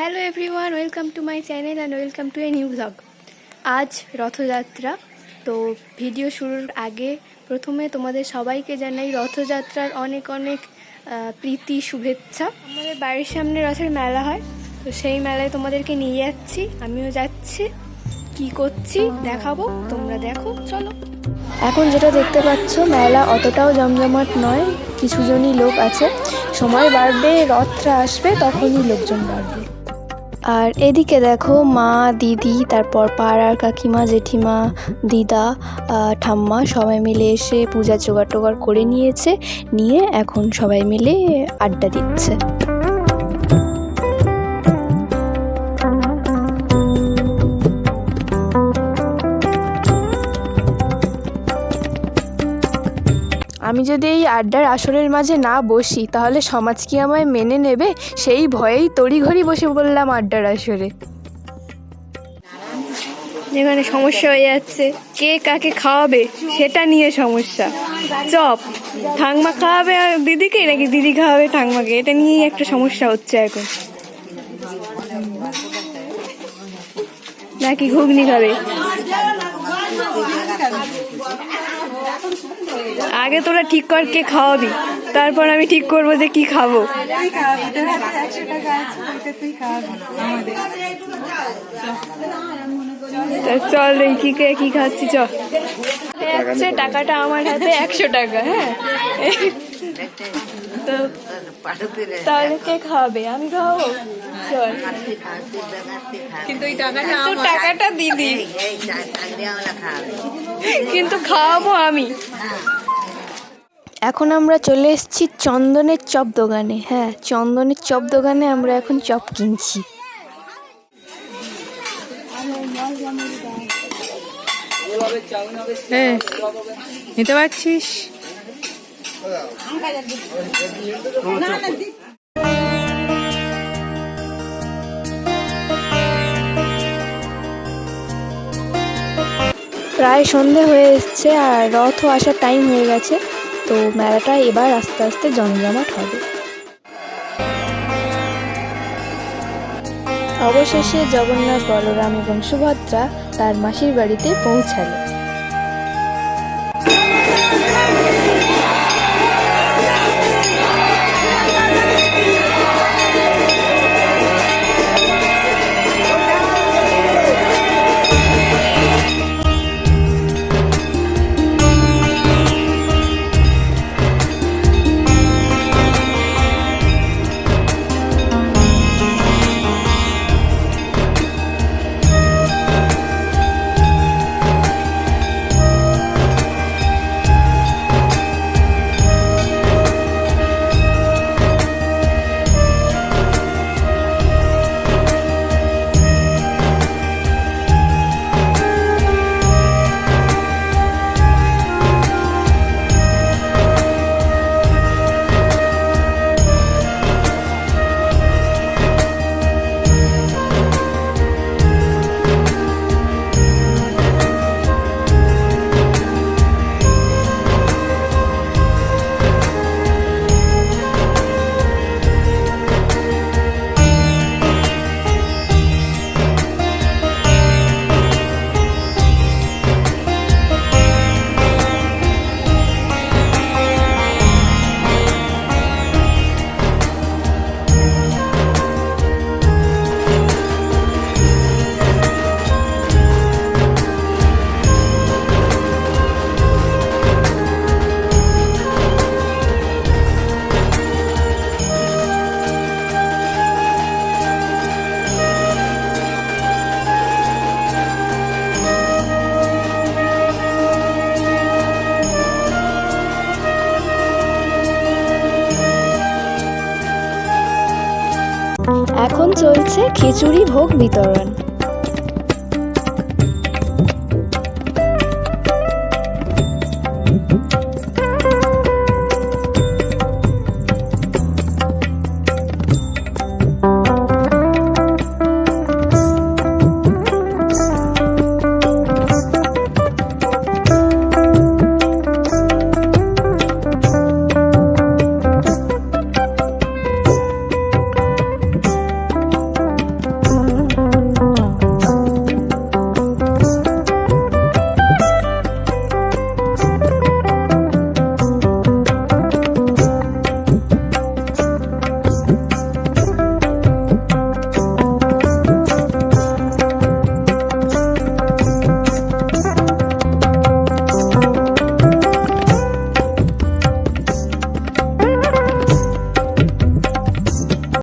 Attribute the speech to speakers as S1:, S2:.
S1: Hello everyone welcome to my channel and welcome to a new blog আজ রথযাত্রা, তো video শুরুর আগে প্রথমে তোমাদের সবাইকে জানাই রথযাত্রার অনেক অনেক প্রীতি, শুভেচ্ছা। আমাদের বাড়ির সামনে রথের মেলা হয়, তো সেই মেলায় তোমাদেরকে নিয়ে যাচ্ছি, আমিও যাচ্ছি, কি করছি দেখাবো, তোমরা দেখো, চলো। এখন যেটা দেখতে পাচ্ছ, মেলা অতটাও জমজমাট নয়, কিছুজনই লোক আছে। সময় বাড়বে, রথটা আসবে, তখনই লোকজন বাড়বে। আর এদিকে দেখো মা, দিদি, তারপর পাড়ার কাকিমা, জেঠিমা, দিদা ঠাম্মা সবাই মিলে এসে পূজা জোগাড় টোগাড় করে নিয়েছে, নিয়ে এখন সবাই মিলে আড্ডা দিচ্ছে। আমি যদি এই আড্ডার আসরের মাঝে না বসি, তাহলে সমাজ কি আমায় মেনে নেবে? সেই ভয়েই তড়িঘড়ি বসে বললাম আড্ডার আসরে। যেখানে সমস্যা হয়ে যাচ্ছে, কে কাকে খাওয়াবে, সেটা নিয়ে সমস্যা। চপ ঠাংমা খাওয়াবে দিদিকে, নাকি দিদি খাওয়াবে ঠাংমাকে এটা নিয়েই একটা সমস্যা হচ্ছে এখন। নাকি ঘুগনি খাবে? আগে তোরা ঠিক কর কে খাওয়াবি। তারপর আমি ঠিক করব যে কি খাব। তা চল রে কি কে কি খাচ্ছি চল টাকাটা আমার হাতে একশো টাকা হ্যাঁ। তো তাহলে কে খাওয়াবে আমি খাওয়াবো চল।
S2: কিন্তু এই টাকাটা
S1: তো টাকাটা দিদি। কিন্তু খাওয়াবো আমি। এখন আমরা চলে এসেছি চন্দনের চপ দোকানে। হ্যাঁ চন্দনের চপ দোকানে আমরা এখন চপ কিনছি।
S2: হ্যাঁ নিতে পারছিস?
S1: প্রায় সন্ধে হয়ে এসছে আর রথও আসার টাইম হয়ে গেছে, তো মেলাটা এবার আস্তে আস্তে জমজমাট হবে। অবশেষে জগন্নাথ, বলরাম এবং সুভদ্রা তার মাসির বাড়িতে পৌঁছালো। এখন চলছে খিচুড়ি ভোগ বিতরণ।